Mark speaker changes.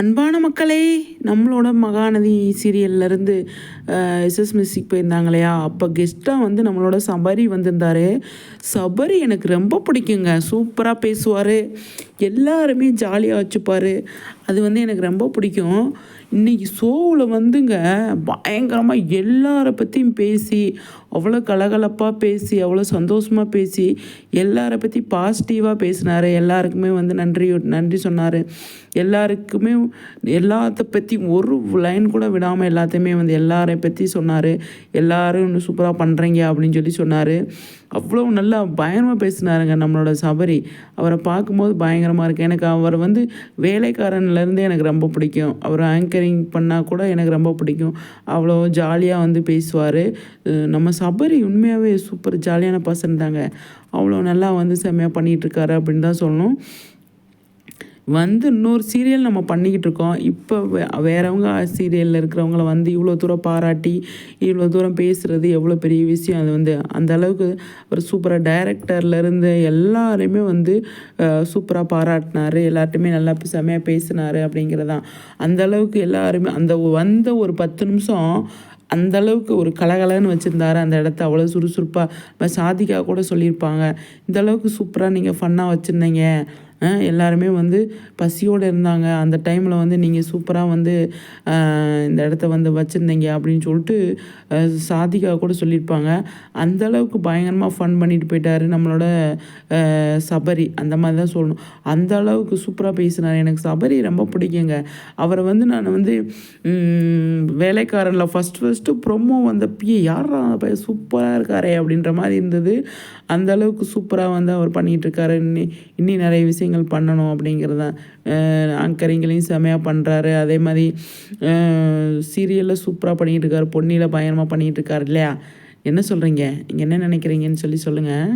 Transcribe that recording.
Speaker 1: அன்பான மக்களே நம்மளோட மகாநதி சீரியல்லேருந்து எஸ்எஸ் மியூசிக் போயிருந்தாங்க இல்லையா அப்போ கெஸ்ட்டாக வந்து நம்மளோட சபரி வந்திருந்தாரு. சபரி எனக்கு ரொம்ப பிடிக்குங்க. சூப்பராக பேசுவார். எல்லாருமே ஜாலியாக வச்சுப்பார். அது வந்து எனக்கு ரொம்ப பிடிக்கும். இன்றைக்கி ஷோவில் வந்துங்க பயங்கரமாக எல்லாரை பற்றியும் பேசி அவ்வளோ கலகலப்பாக பேசி அவ்வளோ சந்தோஷமாக பேசி எல்லாரை பற்றி பாசிட்டிவாக பேசினார். எல்லாருக்குமே வந்து நன்றி நன்றி சொன்னார். எல்லாருக்குமே எல்லாத்த பற்றி ஒரு லைன் கூட விடாமல் எல்லாத்தையுமே வந்து எல்லாரை பற்றி சொன்னார். எல்லாரும் இன்னும் சூப்பராக பண்ணுறீங்க அப்படின்னு சொல்லி சொன்னார். அவ்வளோ நல்லா பயங்கரமாக பேசினாருங்க நம்மளோட சபரி. அவரை பார்க்கும்போது பயங்கர பயங்கரமாக இருக்குது எனக்கு அவர் வந்து வேலைக்காரன்லேருந்தே எனக்கு ரொம்ப பிடிக்கும். அவர் ஆங்கரிங் பண்ணால் கூட எனக்கு ரொம்ப பிடிக்கும். அவ்வளோ ஜாலியாக வந்து பேசுவார். நம்ம சபரி உண்மையாகவே சூப்பர் ஜாலியான பர்சன் தாங்க. அவ்வளோ நல்லா வந்து செம்மையாக பண்ணிகிட்ருக்காரு அப்படின்னு தான் சொல்லணும். வந்து இன்னொரு சீரியல் நம்ம பண்ணிக்கிட்டு இருக்கோம். இப்போ வே வேறவங்க சீரியலில் இருக்கிறவங்கள வந்து இவ்வளோ தூரம் பாராட்டி இவ்வளோ தூரம் பேசுகிறது எவ்வளோ பெரிய விஷயம். அது வந்து அந்த அளவுக்கு ஒரு சூப்பராக டைரக்டர்லேருந்து எல்லாருமே வந்து சூப்பராக பாராட்டினார். எல்லார்ட்டுமே நல்லா செமையாக பேசினார் அப்படிங்கிறதான். அந்த அளவுக்கு எல்லாருமே அந்த வந்த ஒரு பத்து நிமிஷம் அந்த அளவுக்கு ஒரு கலகலன்னு வச்சுருந்தாரு. அந்த இடத்த அவ்வளோ சுறுசுறுப்பாக சாதிக்கா கூட சொல்லியிருப்பாங்க. இந்த அளவுக்கு சூப்பராக நீங்கள் ஃபன்னாக வச்சுருந்தீங்க. எல்லாருமே வந்து பசியோடு இருந்தாங்க. அந்த டைமில் வந்து நீங்கள் சூப்பராக வந்து இந்த இடத்த வந்து வச்சுருந்தீங்க அப்படின்னு சொல்லிட்டு சாதிகா கூட சொல்லியிருப்பாங்க. அந்த அளவுக்கு பயங்கரமாக ஃபன் பண்ணிட்டு போயிட்டார் நம்மளோட சபரி. அந்த மாதிரி தான் சொல்லணும். அந்த அளவுக்கு சூப்பராக பேசினார். எனக்கு சபரி ரொம்ப பிடிக்குங்க. அவரை வந்து நான் வந்து வேலைக்காரனில் ஃபஸ்ட் ஃபஸ்ட்டு ப்ரொமோ வந்தப்பயே யாரா சூப்பராக இருக்காரே அப்படின்ற மாதிரி இருந்தது. அந்த அளவுக்கு சூப்பராக வந்து அவர் பண்ணிகிட்டு இருக்காரு. இன்னி இன்னி நிறைய விஷயம் விஷயங்கள் பண்ணணும் அப்படிங்கிறது தான் ஆங்கரிங்களையும் செமையாக பண்ணுறாரு அதே மாதிரி சீரியலில் சூப்பராக பண்ணிகிட்டு இருக்காரு பொன்னியில் பயங்கரமாக பண்ணிகிட்டு இருக்காரு இல்லையா? என்ன சொல்கிறீங்க நீங்கள் என்ன நினைக்கிறீங்கன்னு சொல்லி சொல்லுங்கள்